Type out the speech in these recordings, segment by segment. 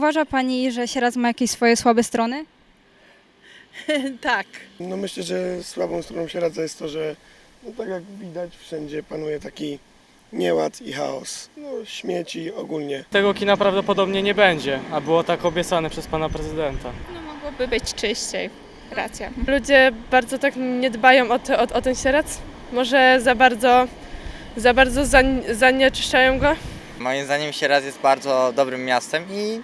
uważa Pani, że Sieradz ma jakieś swoje słabe strony? tak. No myślę, że słabą stroną się radza jest to, że no tak jak widać wszędzie panuje taki nieład i chaos. No śmieci ogólnie. Tego kina prawdopodobnie nie będzie, a było tak obiecane przez pana prezydenta. No mogłoby być czyściej. Racja. Ludzie bardzo tak nie dbają o, te, o, o ten sierec. Może za bardzo, za bardzo zanieczyszczają go. Moim zdaniem Sieradz jest bardzo dobrym miastem i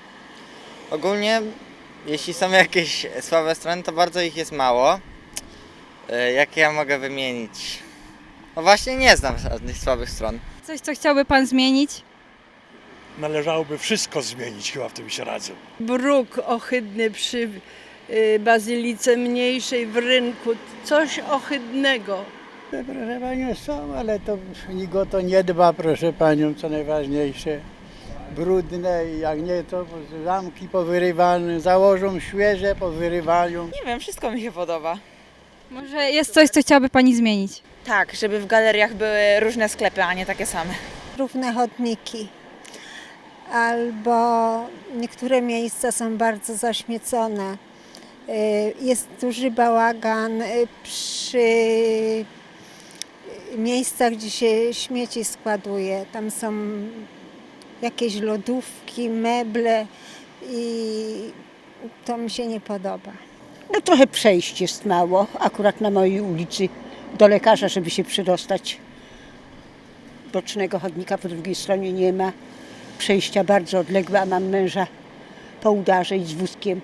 ogólnie jeśli są jakieś słabe strony, to bardzo ich jest mało. E, Jakie ja mogę wymienić? No właśnie nie znam żadnych słabych stron. Coś, co chciałby Pan zmienić? Należałoby wszystko zmienić chyba w tym Sieradzu. Bruk ohydny przy y, bazylice mniejszej w rynku. Coś ohydnego. Proszę Panią są, ale to nikt o to nie dba, proszę Panią, co najważniejsze. Brudne i jak nie to zamki powyrywane, założą świeże, powyrywają. Nie wiem, wszystko mi się podoba. Może jest coś, co chciałaby Pani zmienić? Tak, żeby w galeriach były różne sklepy, a nie takie same. równe chodniki. Albo niektóre miejsca są bardzo zaśmiecone. Y, Jest duży bałagan y, przy miejscach, gdzie się śmieci składuje. Tam są jakieś lodówki, meble i to mi się nie podoba. No trochę przejść jest mało, akurat na mojej ulicy do lekarza, żeby się przydostać. Bocznego chodnika po drugiej stronie nie ma. Przejścia bardzo odległe, a mam męża po udarze i z wózkiem.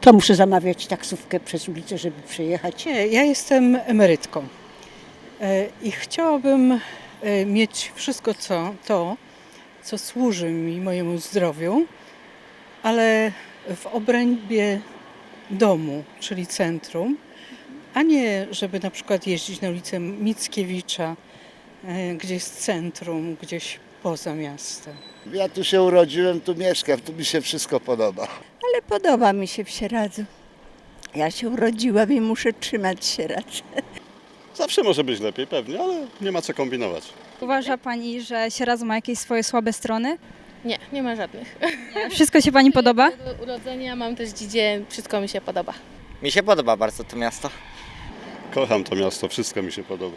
To muszę zamawiać taksówkę przez ulicę, żeby przejechać. Nie, ja jestem emerytką E, i chciałabym e, mieć wszystko co, to, co służy mi mojemu zdrowiu, ale w obrębie domu, czyli centrum, a nie żeby na przykład jeździć na ulicę Mickiewicza, e, gdzie jest centrum, gdzieś poza miastem. Ja tu się urodziłem, tu mieszkam, tu mi się wszystko podoba. Ale podoba mi się w Sieradzu. Ja się urodziłam i muszę trzymać Sieradz. Zawsze może być lepiej, pewnie, ale nie ma co kombinować. Uważa Pani, że Sieradz ma jakieś swoje słabe strony? Nie, nie ma żadnych. Wszystko się Pani podoba? Od urodzenia mam też dzidzie, wszystko mi się podoba. Mi się podoba bardzo to miasto. Kocham to miasto, wszystko mi się podoba.